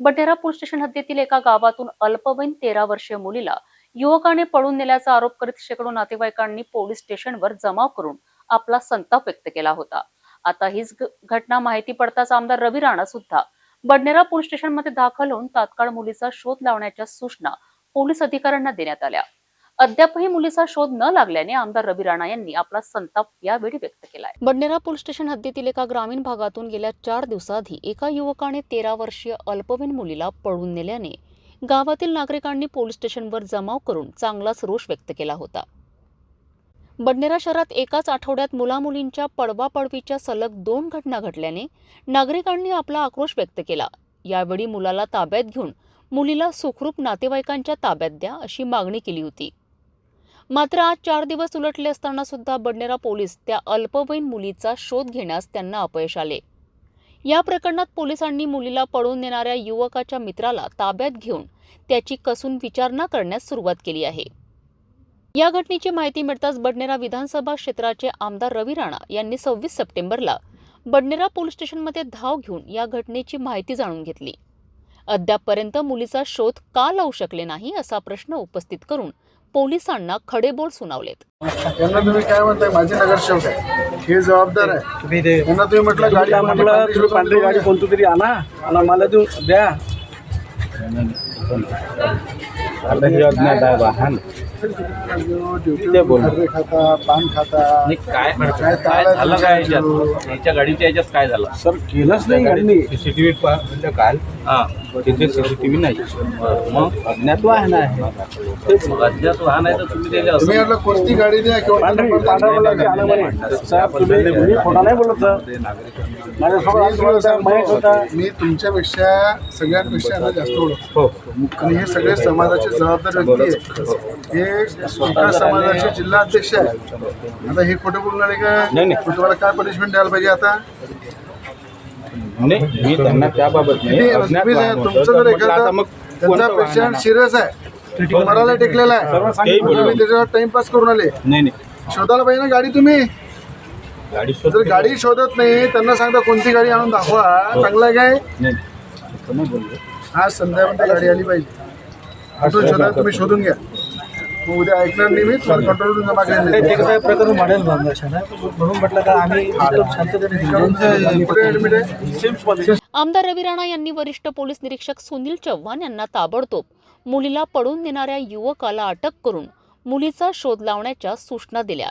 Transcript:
बटेरा police station हद्दीतील एका गावातून अल्पवयीन तेरा वर्षीय मुलीला युवकाने पळून नेल्याचा आरोप करीत शेकडो नातेवाईकांनी पोलीस स्टेशनवर जमाव करून आपला संताप व्यक्त केला होता. आता हीच घटना माहिती पडताच आमदार रवी राणा सुद्धा बडनेरा पोलीस स्टेशनमध्ये दाखल होऊन तात्काळ मुलीचा शोध लावण्याच्या सूचना पोलीस अधिकाऱ्यांना देण्यात आल्या. अद्यापही मुलीचा शोध न लागल्याने आमदार रवी राणा यांनी आपला संताप यावेळी व्यक्त केलाय. बडनेरा पोलीस स्टेशन हद्दीतील एका ग्रामीण भागातून गेल्या चार दिवसाआधी एका युवकाने तेरा वर्षीय अल्पवयीन मुलीला पळून नेल्याने गावातील नागरिकांनी पोलीस स्टेशनवर जमाव करून चांगलाच रोष व्यक्त केला होता. बडनेरा शहरात एकाच आठवड्यात मुलामुलींच्या पडवापडवीच्या सलग दोन घटना घडल्याने नागरिकांनी आपला आक्रोश व्यक्त केला. यावेळी मुलाला ताब्यात घेऊन मुलीला सुखरूप नातेवाईकांच्या ताब्यात द्या अशी मागणी केली होती. मात्र आज चार दिवस उलटले असताना सुद्धा बडनेरा पोलीस त्या अल्पवयीन मुलीचा शोध घेण्यास त्यांना अपयश आले. या प्रकरणात पोलिसांनी मुलीला पळून नेणाऱ्या युवकाच्या मित्राला ताब्यात घेऊन त्याची कसून विचारणा करण्यास सुरुवात केली आहे. या घटनेची माहिती मिळताच बडनेरा विधानसभा क्षेत्राचे आमदार रवी राणा यांनी सव्वीस सप्टेंबरला बडनेरा पोलीस स्टेशनमध्ये धाव घेऊन या घटनेची माहिती जाणून घेतली. अद्यापपर्यंत मुलीचा शोध का लावू शकले नाही असा प्रश्न उपस्थित करून पोलिसांना खडेबोल सुनावलेत. यांना तुम्ही काय म्हणताय? माझे नगरसेवक आहे हे जबाबदार आहे. तुम्ही ते यांना तुम्ही म्हटलं गाडी म्हटलं तुम्ही पांढरी गाडी कोणती तरी आणा आणि मला देऊन द्या. आता हे अज्ञात आहे वाहन. ते बोल. खर्रे खाता पान खाता. नाही काय काय काय झालं काय ताळा याच्यात? याच्या गाडीच्या याच्यात काय झालं? सर केलंच नाही यांनी. सीसीटीव्ही पाहिलं काल. हा. तिथे नाही. मग अज्ञात वाहन आहे. तेच मग अज्ञात वाहन आहे तर तुम्ही त्याला तुम्ही असं म्हटलं कोणती गाडी द्या किंवा पांढरी नंबर पांढरा सांगा. बोला की आणा म्हणे. साहेब तुम्ही मी खोटा नाही बोलत सर. माझ्यासोबत आज मी होता, महेश होता. मी तुमच्यापेक्षा सगळ्यांपेक्षा यांना जास्त ओळखतो हो. आणि हे सगळे समाजाचे जबाबदार व्यक्ती आहेत. हे एका समाजाचे जिल्हा अध्यक्ष आहे आता हे खोटं बोलणार आहे नाही, का नाही. तुम्हाला काय पनिशमेंट द्यायला पाहिजे आता? नाही मी त्यांना त्याबाबत नाही. किती अज्ञात तुम्ही वाहन जर- होतं, तुमचं तर जर म्हटलं आता एखादा मग त्यांचा कोणतं वाहन पेशंट आणा? सिरियस आहे तो मराला टेकलेला आहे. तुम्ही त्याच्यावर टाइमपास करून आले. नाही नाही. शोधायला पाहिजे ना गाडी तुम्ही. गाडी जर शोध गाडी शोधत नाही त्यांना सांगता कोणती गाडी आणून दाखवा. चांगलं आहे काय? नाही असं नाही बोललो. आज संध्याकाळी गाडी आली पाहिजे. कुठून शोधा तुम्ही शोधून घ्या. मग उद्या ऐकणार नाही मी जमा ते प्रकरण म्हणून म्हटलं का आम्ही शांततेने आमदार रवी राणा यांनी वरिष्ठ पोलीस निरीक्षक सुनील चव्हाण यांना ताबडतोब मुलीला पळून नेणाऱ्या युवकाला अटक करून मुलीचा शोध लावण्याच्या सूचना दिल्या.